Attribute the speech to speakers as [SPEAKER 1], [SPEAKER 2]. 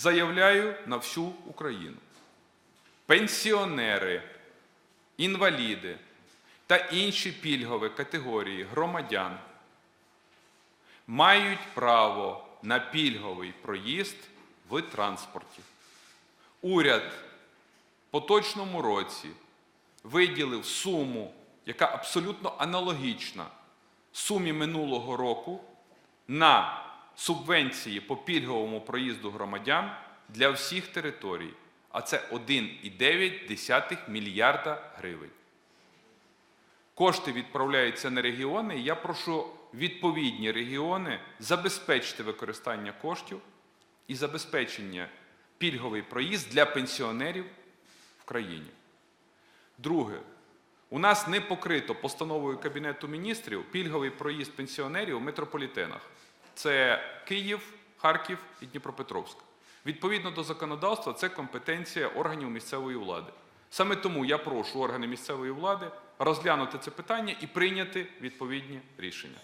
[SPEAKER 1] заявляю на всю Україну. Пенсіонери, інваліди та інші пільгові категорії громадян мають право на пільговий проїзд в транспорті. Уряд в поточному році виділив суму, яка абсолютно аналогічна сумі минулого року на субвенції по пільговому проїзду громадян для всіх територій, а це 1,9 мільярда гривень. Кошти відправляються на регіони, і я прошу відповідні регіони забезпечити використання коштів і забезпечення пільговий проїзд для пенсіонерів в країні. Друге, у нас не покрито постановою Кабінету міністрів пільговий проїзд пенсіонерів у метрополітенах. Це Київ, Харків і Дніпропетровськ. Відповідно до законодавства, це компетенція органів місцевої влади. Саме тому я прошу органи місцевої влади розглянути це питання і прийняти відповідні рішення.